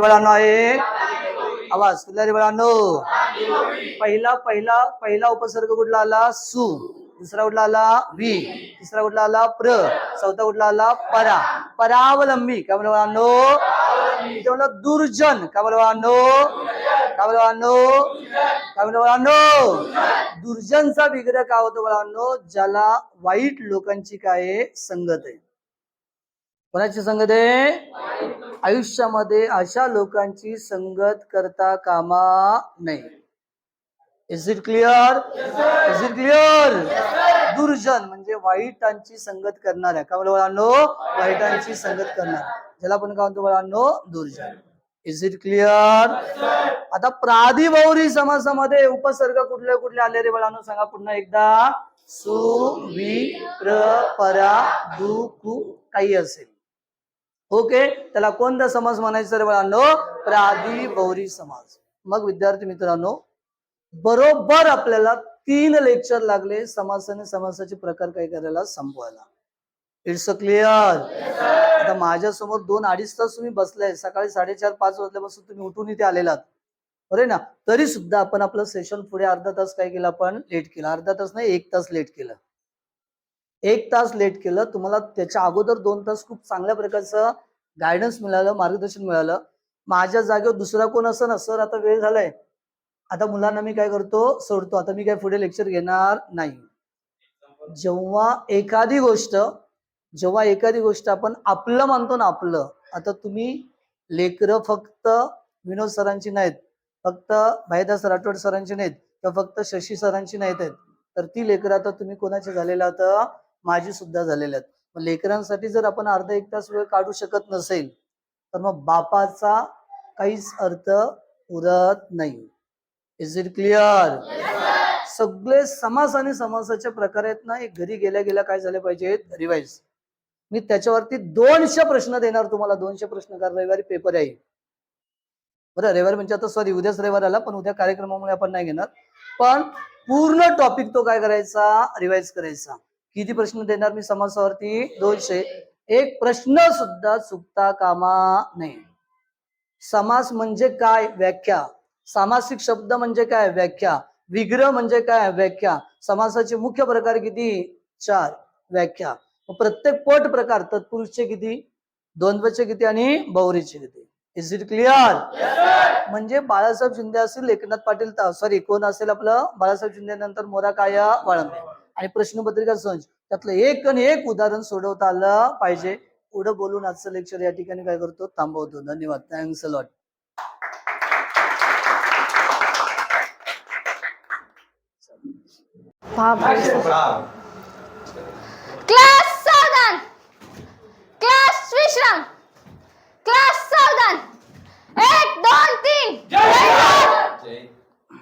मुलांना आहे. आवाज. तुला रे पहिला पहिला पहिला उपसर्ग कुठला आला? सु. दुसरा कुठला आला? व्ही तिसरा कुठला आला? प्र. चौथा कुठला आला? परा. परावलंबी. का म्हणलं मुलांनो इथे म्हणलं दुर्जन. का म्हणलं मुलांनो काय काय म्हणलं मुलांनो दुर्जनचा विग्रह काय होतो मुलांनो ज्याला वाईट लोकांची काय संगत आहे. कोणाची संगत आहे? आयुष्यामध्ये अशा लोकांची संगत करता कामा नये. Is it clear is it clear दुर्जन म्हणजे वाईटांची संगत करणाऱ्या. का म्हणलं मुलांनो वाईटांची संगत करणार ज्याला आपण काय म्हणतो बळांनो? दुर्जन. इज इट क्लिअर आता प्राधिभौरी समासामध्ये उपसर्ग कुठले कुठले आले रे मुलांनो सांगा पुन्हा एकदा. सु वि प्र परा दु कु काही असेल. ओके? त्याला कोणता समाज म्हणायचं रे मुलांनो प्रादिभौरी समाज. मग विद्यार्थी मित्रांनो बरोबर आपल्याला तीन लेक्चर लागले. समास आणि समासाचे प्रकार काय करायला संपवायला. इट्स अ क्लिअर आता माझ्यासमोर दोन अडीच तास तुम्ही बसलाय. सकाळी साडेचार पाच वाजल्यापासून तुम्ही उठून इथे आलेलात. बरे ना? तरी सुद्धा आपण आपलं सेशन पुढे अर्धा तास काय केलं आपण? लेट केलं. अर्धा तास नाही एक तास लेट केलं. एक तास लेट केलं. तुम्हाला त्याच्या अगोदर दोन तास खूप चांगल्या प्रकारचं गायडन्स मिळालं मार्गदर्शन मिळालं. माझ्या जागेवर दुसरा कोण असं ना सर आता वेळ झालाय. आता मुलांना मी काय करतो? सोडतो. आता मी काय पुढे लेक्चर घेणार नाही. जेव्हा एखादी गोष्ट जेव्हा एखादी गोष्ट आपण आपलं मानतो ना आपलं आता तुम्ही लेकरं फक्त विनोद सरांची नाहीत फक्त भाईदास राठोड सरांची नाहीत किंवा फक्त शशी सरांची नाहीत आहेत तर ती लेकरं आता तुम्ही कोणाची झालेला आता माझी सुद्धा झालेल्या आहेत. मग लेकरांसाठी जर आपण अर्धा एक तास वेळ काढू शकत नसेल तर मग बापाचा काहीच अर्थ उरत नाही. इज इट क्लिअर सगळे समास आणि समासाचे प्रकार आहेत ना घरी गेल्या गेल्या काय झाले पाहिजेत रिवाइज मी त्याच्यावरती दोनशे प्रश्न देणार तुम्हाला दोनशे प्रश्न कारण रविवारी पेपर आहे बरं रविवारी म्हणजे आता सॉरी उद्याच रविवार आला पण उद्या कार्यक्रमामुळे आपण नाही घेणार. पण पूर्ण टॉपिक तो काय करायचा? रिवाइज करायचा. किती प्रश्न देणार मी समासावरती? दोनशे. एक प्रश्न सुद्धा चुकता कामा नये. समास म्हणजे काय? व्याख्या. सामासिक शब्द म्हणजे काय? व्याख्या. विग्रह म्हणजे काय? व्याख्या. समासाचे मुख्य प्रकार किती? चार. व्याख्या. प्रत्येक पट प्रकार तत्पुरुषचे किती? द्वंद्वचे किती आणि बहुरीचे किती? इज इट क्लिअर म्हणजे बाळासाहेब शिंदे असतील एकनाथ पाटील सॉरी कोण असेल आपलं? बाळासाहेब शिंदे नंतर मोरा काया वाळंबे. आणि प्रश्नपत्रिका संच त्यातलं एक आणि एक उदाहरण सोडवता आलं पाहिजे. पुढं बोलून आजचं लेक्चर या ठिकाणी काय करतो? थांबवतो. धन्यवाद. थँक्स लॉट क्लास सावधान. क्लास विश्राम. क्लास सावधान. एक दोन तीन.